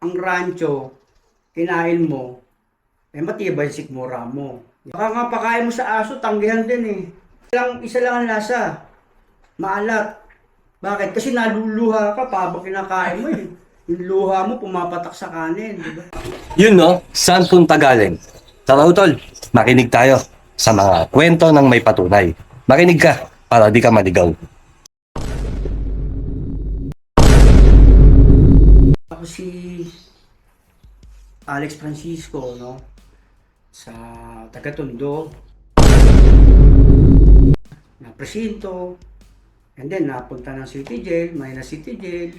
ang rancho, kinain mo, eh matibay yung sikmura mo. Baka nga pakain mo sa aso, tanggihan din eh. Lang, isa lang ang lasa. Maalat. Bakit? Kasi naluluha ka pa habang kinakain mo eh. Yung luha mo pumapatak sa kanin, di ba? Yun no, saan punta galing? Tara utol, makinig tayo sa mga kwento ng may patunay. Makinig ka para di ka maligaw. Ako si Alex Francisco, no? Sa Tagatondo. Na presinto. And then, napunta ng City Jail, may na City Jail.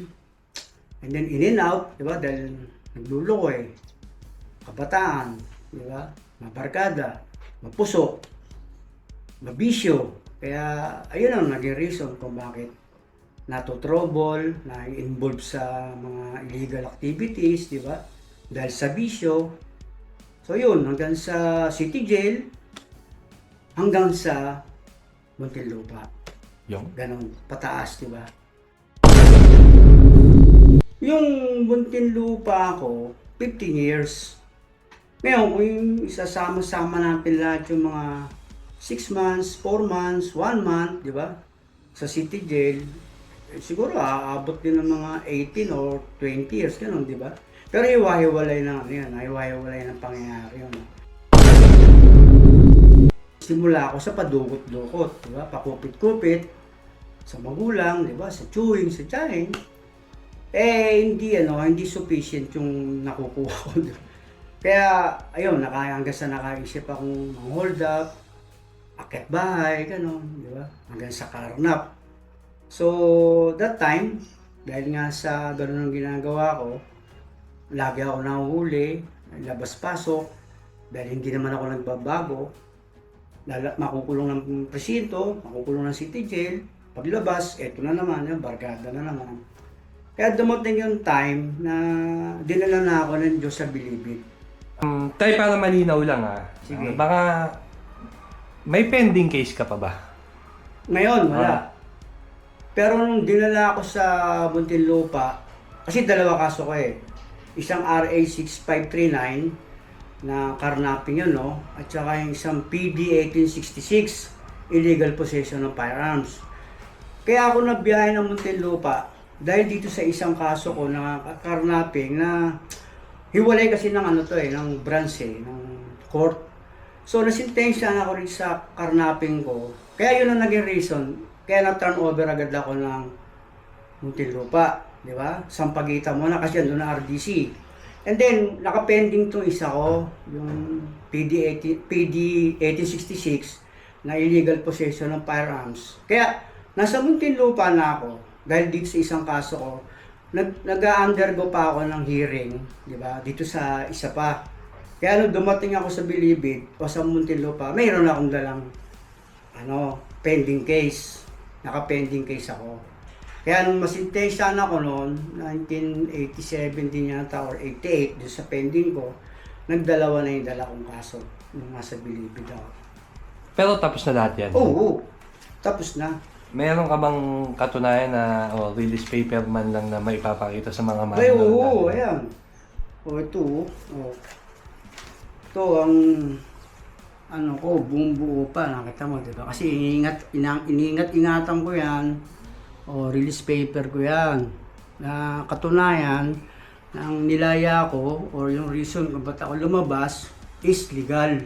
And then, in and out, di ba? Dahil nagluloko eh. Kabataan, di ba? Mabarkada, mapuso, mabisyo. Kaya, ayun ang naging reason kung bakit natotrouble, na involved sa mga illegal activities, di ba? Dahil sa bisyo. So yun, hanggang sa city jail, hanggang sa Muntinlupa. Yung? Ganon, pataas, di ba? Yung Muntinlupa ako, 15 years. Ngayon, kung yung isasama-sama natin lahat yung mga 6 months, 4 months, 1 month, di ba? Sa city jail, siguro aabot din ng mga 18 or 20 years, ganun, di ba? Pero iwahiwalay na ano yan, iwahiwalay ng pangyayari yun. Simula ako sa padukot-dukot, di ba? Pakupit-kupit sa magulang, di ba? Sa chewing, sa tiyahing. Eh, hindi ano, hindi sufficient yung nakukuha ko. Kaya, ayun, naka, hanggang sa nakaisip akong hold up, akit bahay, gano'n, di ba? Hanggang sa karnap. So, that time, dahil nga sa gano'n ang ginagawa ko, lagi ako nahuhuli, labas-pasok, dahil hindi naman ako nagbabago, lala, makukulong ng presinto, makukulong ng city jail, paglabas, eto na naman, yung barkada na naman. Kaya dumating yung time na dinala na ako ng Diyos sa bilibid. Um, tayo para malinaw lang ah. Sige. Ah, baka may pending case ka pa ba? Ngayon, wala. Ah. Pero nung dinala ako sa Muntinlupa, kasi dalawa kaso ko eh. Isang RA 6539 na carnapping yun, no? At saka yung isang PD 1866, illegal possession of firearms. Kaya ako nabiyahe ng Muntinlupa dahil dito sa isang kaso ko na carnapping na hiwalay kasi ng ano to eh, ng branch eh, ng court. So nasintensya na ako rin sa carnapping ko. Kaya yun ang naging reason. Kaya na-turn over agad ako ng Muntinlupa. Di ba? Sampagitan mo na kasi andun na RDC. And then, nakapending tong isa ko, yung PD, 18, PD 1866 na illegal possession ng firearms. Kaya, nasa Muntinlupa na ako dahil dito sa isang kaso ko, nag, nag-undergo pa ako ng hearing, di ba? Dito sa isa pa. Kaya nung dumating ako sa Bilibid o sa Muntinlupa, mayroon akong dalang ano, pending case. Naka-pending case ako. Kaya nung masintensya na ako noon, 1987 din yata or 88, doon sa pending ko, nagdalawa na yung dala kong kaso nung nasa Bilibid ako. Pero tapos na lahat yan. Oo, oo. tapos na. Meron ka bang katunayan na o release paper man lang na maipapakita sa mga Ay, manual oo, natin? ayan. O, ito, oh. Ito ang ano ko, buong buo pa, nakita mo, di ba? Kasi iniingat, inang, iniingat-ingatan ko yan. O, release paper ko yan. Na katunayan, na ang nilaya ko, or yung reason kung ba't ako lumabas, is legal.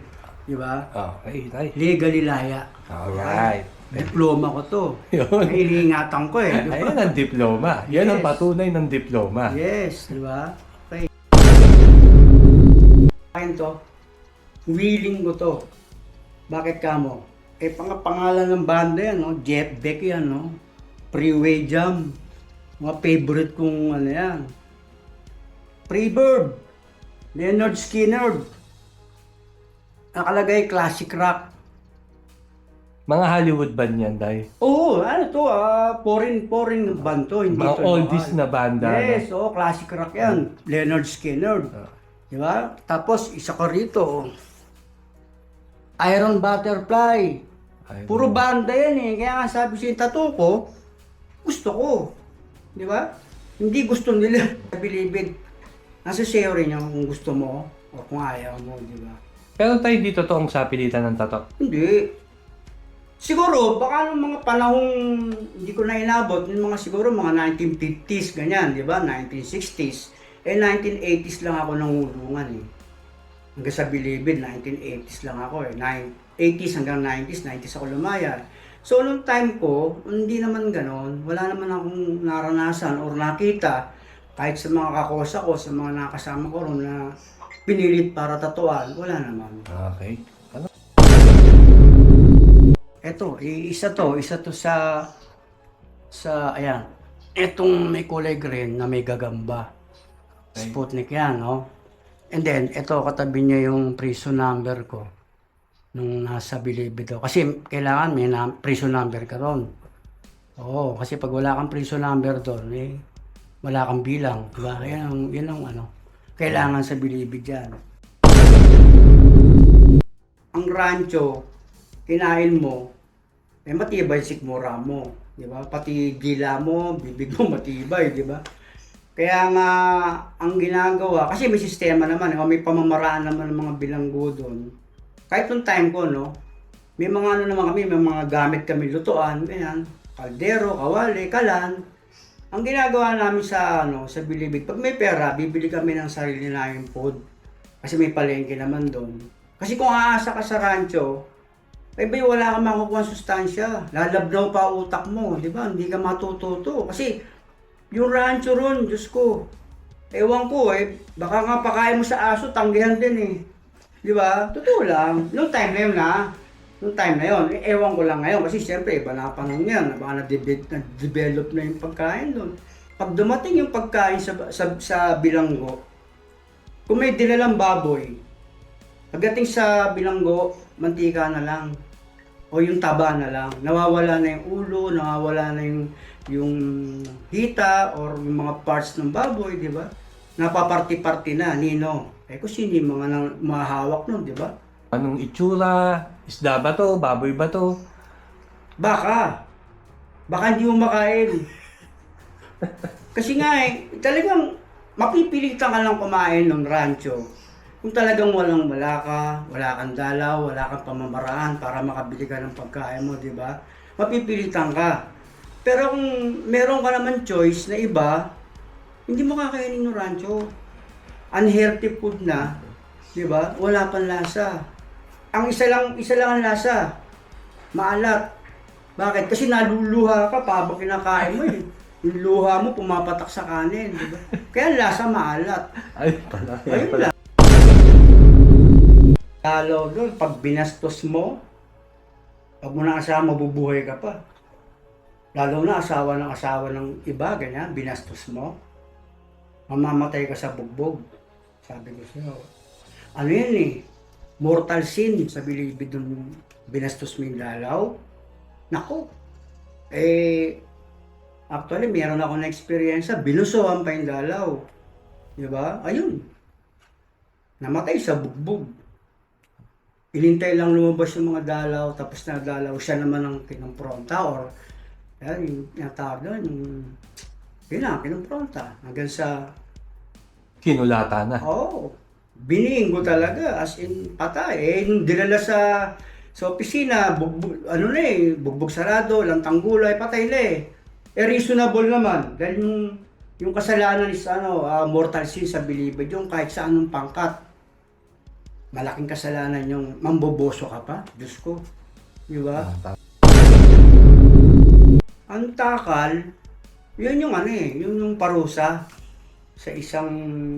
Di ba? Okay, tay. Legal ilaya. Alright. Diploma ko to. Yun. Ay, iniingatan ko eh. Di ba? Ayan ang diploma. Yan ang Yes. patunay ng diploma. Yes, di ba? Okay. Akin to, willing ko to. Bakit ka mo? Eh, pang pangalan ng banda yan, no? Jeff Beck yan, no? Freeway Jam. Mga favorite kong ano yan. Freebird. Leonard Skinner. Nakalagay classic rock. Mga Hollywood band yan, tay. Oo, ano to, ah, foreign, foreign band to, hindi Mga to oldies na banda. no? Yes, oo, classic rock yan. Leonard Skinner. Ah. Di ba? Tapos, isa ko rito, oh. Iron Butterfly. Ay, Puro banda yan eh. Kaya nga sabi siya, yung tattoo ko, gusto ko. Di ba? Hindi gusto nila. Bilibid. Nasa sa'yo rin yung kung gusto mo o kung ayaw mo, di ba? Pero tayo dito toong sa pilitan ng tato. Hindi. Siguro, baka nung mga panahong hindi ko na inabot, yung mga siguro mga 1950s, ganyan, di ba? 1960s. Eh, 1980s lang ako nangulungan eh. Hanggang sa Bilibid, 1980s lang ako eh. Nine- 80s hanggang 90s, 90s ako lumaya. So, nung time ko, hindi naman ganon. Wala naman akong naranasan or nakita kahit sa mga kakosa ko, sa mga nakasama ko ron na pinilit para tatuan, wala naman. Okay. Ano? Eto, i- isa to, isa to sa sa ayan. Etong may kulay green na may gagamba. Okay. Sputnik yan, no? And then, ito katabi niya yung prison number ko nung nasa Bilibid ako. Kasi kailangan may na, prison number ka ron. Oo, kasi pag wala kang prison number doon, eh, wala kang bilang. Diba? Yan ang, yan ang ano, kailangan sa Bilibid yan. Ang rancho, kinain mo, eh matibay sikmura mo, di ba? Pati dila mo, bibig mo matibay, di ba? Kaya nga, ang ginagawa, kasi may sistema naman, eh, may pamamaraan naman ng mga bilanggo doon. Kahit nung time ko, no, may mga ano naman kami, may mga gamit kami lutuan, ganyan, kaldero, kawali, kalan. Ang ginagawa namin sa ano, sa Bilibid, pag may pera, bibili kami ng sarili namin food. Kasi may palengke naman doon. Kasi kung aasa ka sa rancho, ay ba wala kang makukuha sustansya. Lalabnaw pa utak mo, di ba? Hindi ka matututo. Kasi yung rancho ron, Diyos ko, ewan ko eh, baka nga pakain mo sa aso, tanggihan din eh. Di ba? Totoo lang. Noong time na yun na, noong time na yun, eh, ewan ko lang ngayon kasi siyempre iba na panahon yan, baka na-de- na-develop na yung pagkain doon. Pag dumating yung pagkain sa, sa, sa bilanggo, kung may dinalang baboy, pagdating sa bilanggo, mantika na lang. O yung taba na lang. Nawawala na yung ulo, nawawala na yung, yung hita or yung mga parts ng baboy, di ba? Napaparti-parti na, nino. Eh kung sino yung mga nang, mahawak nun, di ba? Anong itsura? Isda ba to? Baboy ba to? Baka. Baka hindi mo makain. Kasi nga eh, talagang mapipilitan ka lang kumain ng rancho. Kung talagang walang wala ka, wala kang dalaw, wala kang pamamaraan para makabili ka ng pagkain mo, di ba? Mapipilitan ka. Pero kung meron ka naman choice na iba, hindi mo kakainin ng rancho. Unhealthy food na, di ba? Wala pang lasa. Ang isa lang, isa lang ang lasa. Maalat. Bakit? Kasi naluluha ka pa habang kinakain mo eh. Yung luha mo pumapatak sa kanin, di ba? Kaya ang lasa maalat. Ay, pala. Ayun lang. Lalo doon, pag binastos mo, pag mo na asawa, mabubuhay ka pa. Lalo na asawa ng asawa ng iba, ganyan, binastos mo. Mamamatay ka sa bugbog. Sabi ko sa'yo. Ano yan eh? Mortal sin sa bilibid doon binastos mo yung lalaw. Nako. Eh, actually, meron ako na experience binusuhan pa yung lalaw. Di ba? Ayun. Namatay sa bugbog. Inintay lang lumabas yung mga dalaw, tapos nadalaw siya naman ang kinumpronta or yan, yung tinatawag doon, yung yun na, kinumpronta. Hanggang sa, Kinulata na. oh, bininggo talaga, as in patay. Eh, nung dinala sa sa opisina, bugbog, ano na eh, bugbog sarado, lantang gulay, patay na eh. Eh, reasonable naman. Dahil yung, yung kasalanan is ano, ah, mortal sin sa bilibid, yung kahit sa anong pangkat. Malaking kasalanan yung mamboboso ka pa, Diyos ko. Di ba? Ah, Ang takal, yun yung ano eh, yun yung parusa sa isang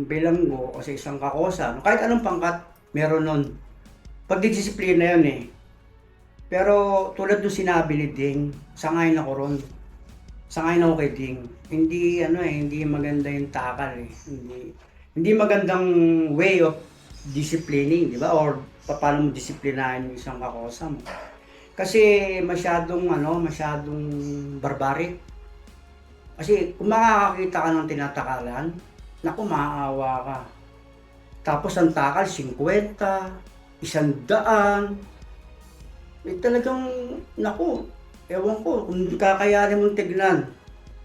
bilanggo o sa isang kakosa. Kahit anong pangkat, meron nun. Pagdidisiplina yun eh. Pero tulad nung sinabi ni Ding, sangayon ako ron. Sangayon ako kay Ding. Hindi ano eh, hindi maganda yung takal eh. Hindi, hindi magandang way of disciplining, di ba? Or pa- paano mo disiplinahin yung isang kakosa mo. Kasi masyadong ano, masyadong barbaric. Kasi kung makakakita ka ng tinatakalan, naku, maaawa ka. Tapos ang takal, 50, isang daan. Eh talagang, naku, ewan ko, kung kakayanin mong tignan.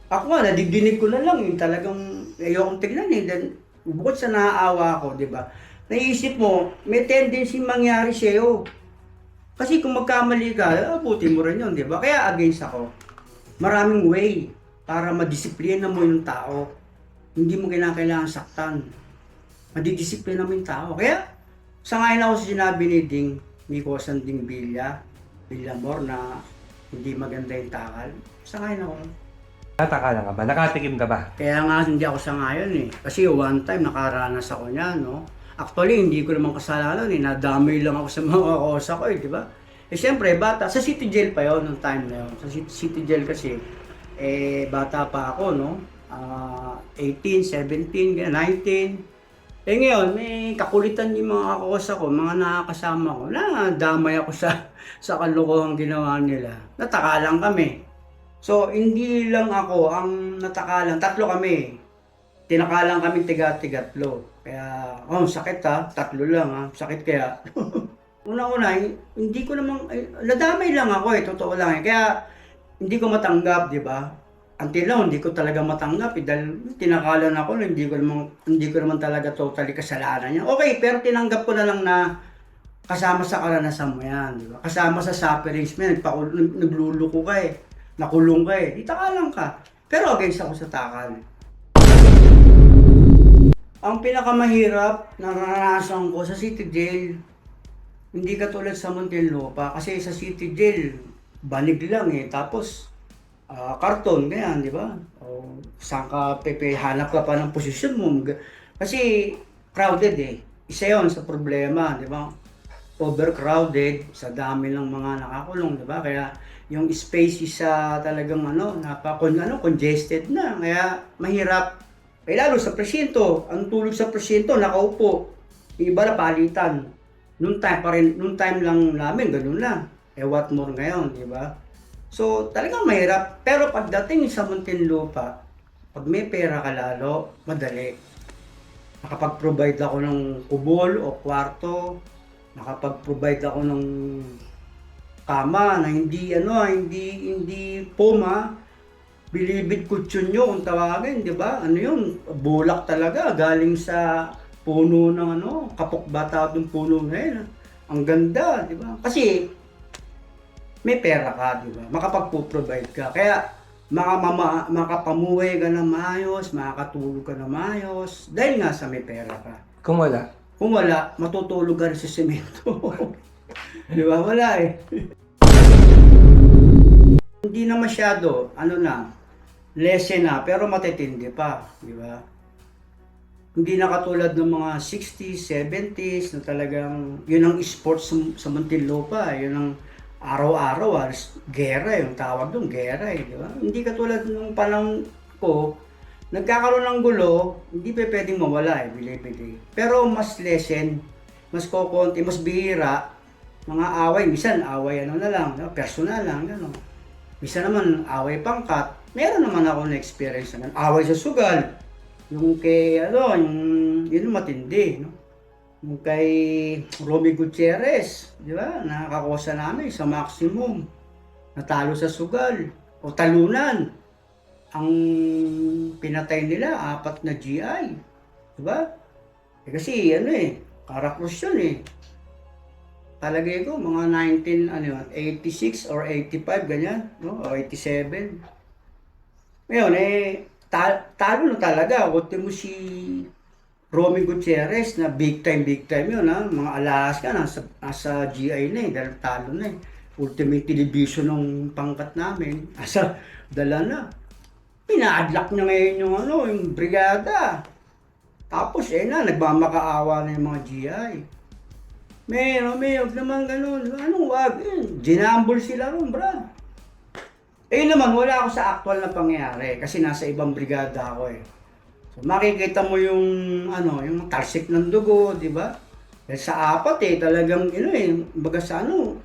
Ako nga, nadigdinig ko na lang, yung talagang ayokong tignan eh. Then, bukod sa naaawa ko, di ba? Naisip mo, may tendency mangyari sa'yo. Kasi kung magkamali ka, abutin mo rin yun, di ba? Kaya against ako. Maraming way para madisiplina mo yung tao. Hindi mo kinakailangan saktan. Madidisiplina mo yung tao. Kaya, sangayon ako sa sinabi ni Ding, Miko Sanding Villa, Villamor na hindi maganda yung takal. Sangayon ako. Nataka lang ka ba? Nakatikim ka ba? Kaya nga hindi ako sangayon eh. Kasi one time nakaranas ako niya, no? Actually, hindi ko naman kasalanan eh. Nadamay lang ako sa mga kosa ko eh, di ba? Eh siyempre, bata. Sa city jail pa yon nung time na yun. Sa city, jail kasi, eh, bata pa ako, no? Ah, 18, 17, ganyan, 19. Eh ngayon, may kakulitan yung mga kakosa ko, mga nakakasama ko, na damay ako sa, sa kalokohang ginawa nila. Nataka lang kami. So, hindi lang ako ang natakalan. Tatlo kami. Tinakalan kami tiga-tigatlo. Kaya, oh, sakit ha. Tatlo lang ha. Sakit kaya. Una-una, hindi ko namang, ay, nadamay lang ako eh. Totoo lang eh. Kaya, hindi ko matanggap, di ba? Until now, hindi ko talaga matanggap eh. Dahil tinakalan ako, hindi ko naman, hindi ko naman talaga totally kasalanan niya. Okay, pero tinanggap ko na lang na kasama sa karanasan mo yan, di ba? Kasama sa sufferings mo yan, nagluluko ka eh, nakulong ka eh, di takalan ka. Pero against ako sa takal. Ang pinakamahirap na naranasan ko sa city jail, hindi katulad sa Muntinlupa, kasi sa city jail, banig lang eh, tapos ah, karton, ganyan, di ba? O, saan ka pepe, hanap ka pa ng posisyon mo. Kasi crowded eh. Isa yon sa problema, di ba? Overcrowded sa dami ng mga nakakulong, di ba? Kaya yung space is ah, talagang ano, napa, con, ano, congested na. Kaya mahirap. Eh lalo sa presinto, ang tulog sa presinto, nakaupo. Iba na palitan. Noong time pa rin, noong time lang namin, ganun lang. Eh what more ngayon, di ba? So, talagang mahirap. Pero pagdating sa Muntinlupa, pag may pera ka lalo, madali. Nakapag-provide ako ng kubol o kwarto, nakapag-provide ako ng kama na hindi ano, hindi hindi poma, bilibid kutsyon nyo kung tawagin, di ba? Ano yun, bulak talaga, galing sa puno ng ano, kapok bata ng puno na yun. Ang ganda, di ba? Kasi, may pera ka, di ba? Makapag-provide ka. Kaya, makamama, makapamuhay ka na maayos, makakatulog ka na maayos, dahil nga sa may pera ka. Kung wala, Kung wala, matutulog ka rin sa semento. di ba? Wala eh. Hindi na masyado, ano na, lesson na, pero matitindi pa, di ba? Hindi na katulad ng mga 60s, 70s na talagang, yun ang sports sa, sa Muntinlupa, yun ang araw-araw, ah, gera yung tawag doon, gera eh, di ba? Hindi katulad nung panahon ko, nagkakaroon ng gulo, hindi pa pwedeng mawala eh, bili-bili. Pero mas lesson, mas kokonti, mas bihira, mga away, minsan away ano na lang, personal lang, gano'n. Minsan naman away pangkat, meron naman ako na experience naman, away sa sugal, yung kay, ano, yung, yun matindi, no? Yung kay Romy Gutierrez, di ba? Nakakakosa namin sa maximum. Natalo sa sugal. O talunan. Ang pinatay nila, apat na GI. Di ba? Eh, kasi ano eh, Karakrus yun eh. Talagay ko, mga 19, ano yun, 86 or 85, ganyan. No? O 87. Ngayon eh, ta- talo na talaga. Kundi mo si Romy Gutierrez na big time, big time yun ha. Mga Alaska, nasa, nasa GI na eh, dahil talo na eh. Ultimate television ng pangkat namin. Asa, dala na. Pina-adlock niya ngayon yung ano, yung brigada. Tapos eh na, nagmamakaawa na yung mga GI. May, may, huwag naman ganun. Anong wag? Eh, ginambol sila ron, brad. Eh naman, wala ako sa actual na pangyayari kasi nasa ibang brigada ako eh. So, makikita mo yung ano, yung tarsik ng dugo, di ba? Eh, sa apat eh, talagang ano eh, baga sa ano,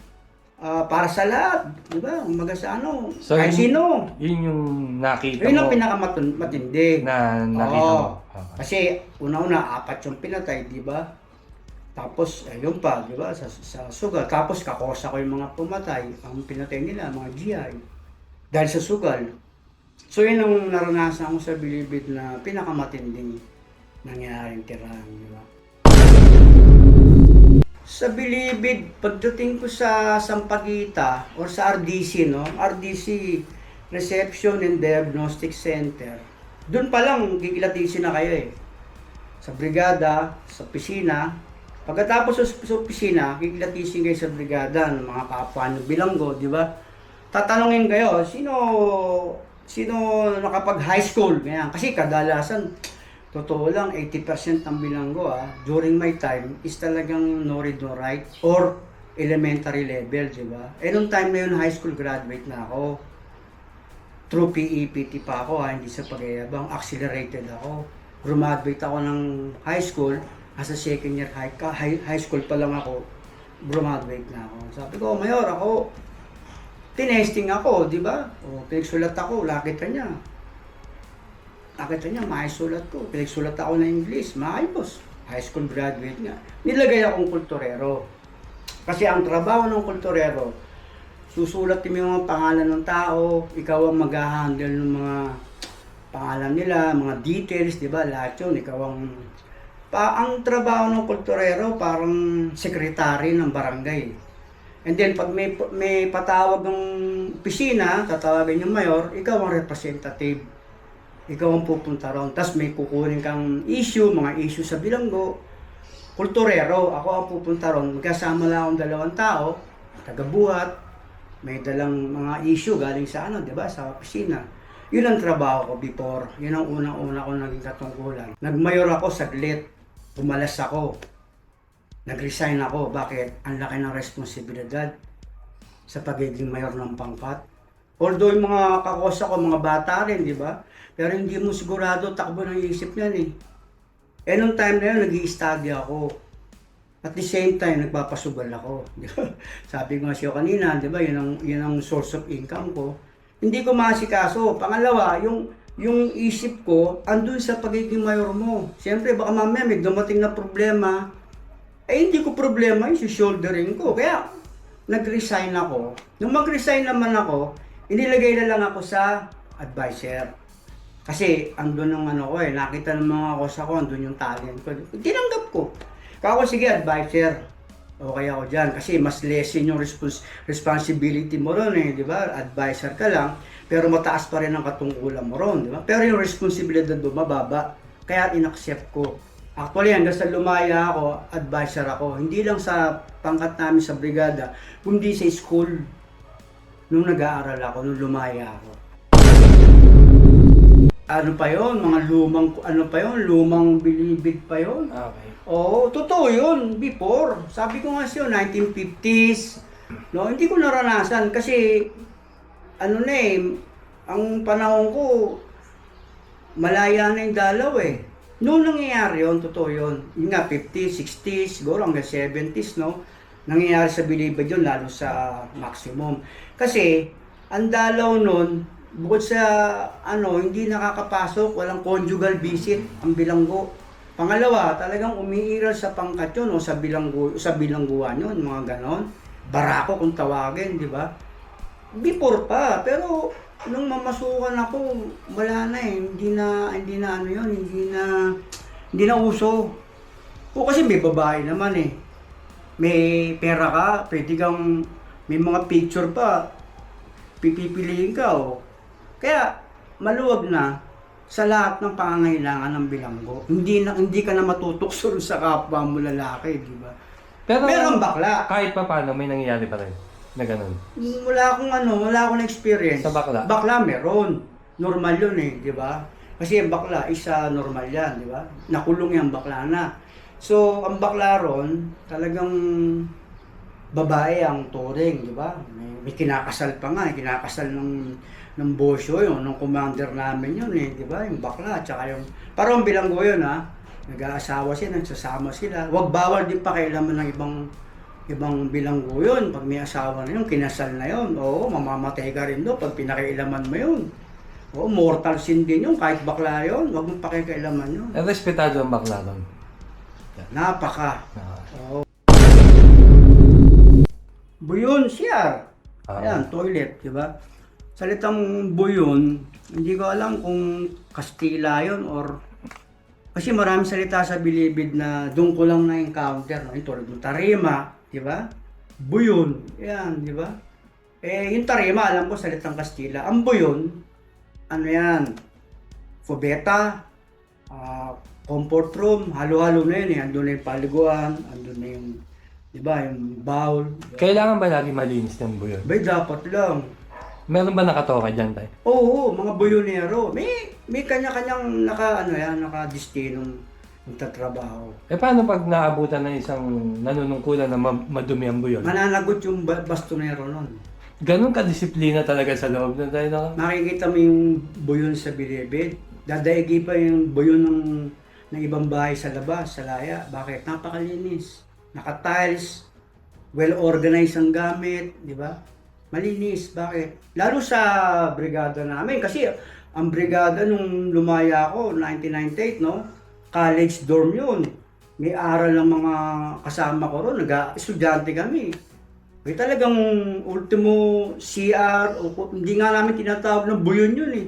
ah, para sa lahat, di ba? Baga sa ano, So, kahit yun- sino. yun yung nakita Yun ang mo pinakamatindi. na nakita Oo. mo. Okay. Kasi una-una, apat yung pinatay, di ba? Tapos, ayun pa, di ba, sa, sa sugal. Tapos, kakosa ko yung mga pumatay. Ang pinatay nila, mga GI. Dahil sa sugal. So, yun ang naranasan ko sa bilibid na pinakamatinding nangyaring tirahan, di? Sa Bilibid, pagdating ko sa Sampaguita or sa RDC, no? RDC, Reception and Diagnostic Center. Doon pa lang, kikilatisin na kayo eh. Sa brigada, sa opisina. Pagkatapos sa, sa opisina, kikilatisin kayo sa brigada ng mga kapwa nyo bilanggo, di ba? Tatanungin kayo, sino sino nakapag high school? Ganyan. Kasi kadalasan, totoo lang, 80% ng bilanggo ah, during my time is talagang no read no write or elementary level, di ba? Eh nung time na yun, high school graduate na ako. True PEPT pa ako ha, hindi sa pagyayabang, accelerated ako. Graduate ako ng high school, as a second year high, high, high school pa lang ako, graduate na ako. Sabi ko, Mayor, ako, tinesting ako, di ba? O, pinagsulat ako, lakita niya. Nakita niya, maayos sulat ko. Pinagsulat ako ng English, maayos. High school graduate nga. Nilagay akong kulturero. Kasi ang trabaho ng kulturero, susulat mo yung mga pangalan ng tao, ikaw ang mag-handle ng mga pangalan nila, mga details, di ba? Lahat yun, ikaw ang... Pa, ang trabaho ng kulturero, parang sekretary ng barangay. And then, pag may, may patawag ng pisina, tatawagin yung mayor, ikaw ang representative. Ikaw ang pupunta ron. Tapos may kukunin kang issue, mga issue sa bilanggo. Kulturero, ako ang pupunta ron. Magkasama lang akong dalawang tao, tagabuhat, may dalang mga issue galing sa ano, di ba, sa opisina. Yun ang trabaho ko before. Yun ang unang-una ko naging katungkulan. Nagmayor ako saglit. Pumalas ako. Nag-resign ako. Bakit? Ang laki ng responsibilidad sa pagiging mayor ng pangkat. Although yung mga kakosa ko, mga bata rin, di ba? Pero hindi mo sigurado takbo ng isip yan eh. Eh nung time na yun, nag study ako. At the same time, nagpapasugal ako. Sabi ko nga siya kanina, di ba, yun ang, yun ang source of income ko. Hindi ko masikaso. Pangalawa, yung yung isip ko, andun sa pagiging mayor mo. Siyempre, baka mamaya may dumating na problema. Eh, hindi ko problema yung shouldering ko. Kaya, nag-resign ako. Nung mag-resign naman ako, inilagay na lang ako sa advisor. Kasi andun ng ano ko eh, nakita ng mga kosa ko, andun yung talent ko. Tinanggap ko. Kako sige, advisor. Okay ako dyan. Kasi mas lessen yung respons- responsibility mo ron eh, di ba? Advisor ka lang, pero mataas pa rin ang katungkulan mo ron, di ba? Pero yung responsibilidad mo mababa. Kaya inaccept ko. Actually, hanggang sa lumaya ako, advisor ako. Hindi lang sa pangkat namin sa brigada, kundi sa school. Nung nag-aaral ako, nung lumaya ako ano pa yon mga lumang ano pa yon lumang bilibid pa yon Okay. Oo, totoo yun, before. Sabi ko nga siya, 1950s. No, hindi ko naranasan kasi ano na eh, ang panahon ko, malaya na yung dalaw eh. Noong nangyayari yun, totoo yun. Yung nga, 50s, 60s, siguro hanggang 70s, no? Nangyayari sa Bilibid yun, lalo sa maximum. Kasi, ang dalaw nun, bukod sa ano, hindi nakakapasok, walang conjugal visit, ang bilanggo. Pangalawa, talagang umiiral sa pangkat yun o sa bilanggo, sa bilangguan yun, mga ganon. Barako kung tawagin, di ba? Before pa, pero nung mamasukan ako, wala na eh. Hindi na, hindi na ano yun, hindi na, hindi na uso. O kasi may babae naman eh. May pera ka, pwede kang, may mga picture pa, pipipiliin ka o. Kaya, maluwag na sa lahat ng pangangailangan ng bilanggo. Hindi na hindi ka na matutukso sa kapwa mo lalaki, di ba? Pero Meron bakla. kahit pa paano, may nangyayari pa rin na ganun. Wala akong ano, wala akong experience. Sa bakla? Bakla meron. Normal yun eh, di ba? Kasi ang bakla, isa normal yan, di ba? Nakulong yung bakla na. So, ang bakla ron, talagang babae ang turing, di ba? May, may kinakasal pa nga, kinakasal ng ng bosyo yun, ng commander namin yun eh, di ba? Yung bakla, tsaka yung, parang bilanggo yun ha, nag-aasawa sila, nagsasama sila. Huwag bawal din pakialaman ng ibang ibang bilanggo yun. Pag may asawa na yun, kinasal na yun. Oo, mamamatay ka rin doon pag pinakialaman mo yun. Oo, mortal sin din yun, kahit bakla yun. Huwag mong pakikialaman yun. Eh, respetado ang bakla doon. Napaka. Ah, Oo. Buyon, CR. Ah. Ayan, toilet, di ba? Salitang buyon, hindi ko alam kung Kastila yun or Kasi maraming salita sa bilibid na doon ko lang na-encounter. No? Yung tulad ng tarima, di ba? Buyon, yan, di ba? Eh, yung tarima, alam ko, salitang Kastila. Ang buyon, ano yan? Fubeta, ah, comfort room, halo-halo na yun eh. Andun na yung paliguan, andun na yung, di ba, yung bowl. Kailangan ba lagi malinis ng buyon? Bay, dapat lang. Meron ba nakatoka dyan tayo? Oo, mga buyonero. May, may kanya-kanyang naka, ano yan, naka-destinong magtatrabaho. Eh paano pag naabutan ng isang nanunungkulan na ma- madumi ang buyon? Mananagot yung ba- bastonero nun. Ganun ka-disiplina talaga sa loob na tayo na... Makikita mo yung buyon sa bilibid. Dadaigi pa yung buyon ng, ng ibang bahay sa labas, sa laya. Bakit? Napakalinis. Naka-tiles, well-organized ang gamit, di ba? Malinis. Bakit? Lalo sa brigada namin. Kasi ang brigada nung lumaya ako, 1998, no? College dorm yun. May aral ng mga kasama ko ron. Nag-estudyante kami. May talagang ultimo CR, o, hindi nga namin tinatawag ng buyon yun eh.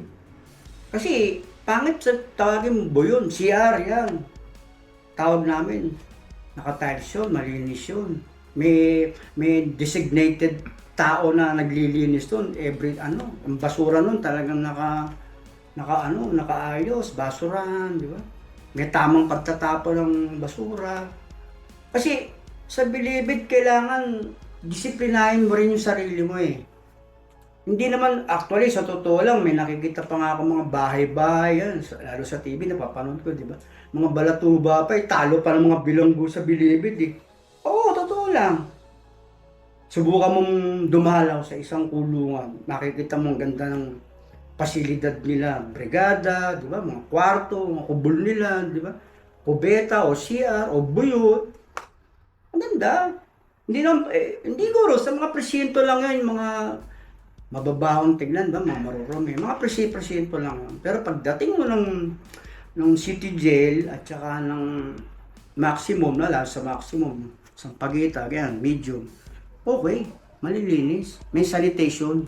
Kasi pangit sa tawagin mo buyon, CR yan. Tawag namin. Nakatiles yun, malinis yun. May, may designated tao na naglilinis doon. Every ano, ang basura nun talagang naka, naka ano, nakaayos, basurahan, di ba? May tamang pagtatapon ng basura. Kasi sa bilibid kailangan disiplinahin mo rin yung sarili mo eh. Hindi naman, actually, sa totoo lang, may nakikita pa nga ako mga bahay-bahay, yan, lalo sa TV, napapanood ko, di ba? Mga balatuba pa, eh, talo pa ng mga bilanggo sa bilibid eh. Oo, totoo lang. Subukan mong dumalaw sa isang kulungan, makikita mo ang ganda ng pasilidad nila, brigada, di ba? Mga kwarto, mga kubol nila, di ba? Kubeta o CR o buyot. Ang ganda. Hindi naman, eh, hindi guro, sa mga presinto lang yan, mga mababahong tignan ba, mga marurumi. Mga presi-presinto lang. Pero pagdating mo ng, ng city jail at saka ng maximum, na lalo sa maximum, sa pagita, ganyan, medium, okay, malilinis. May sanitation.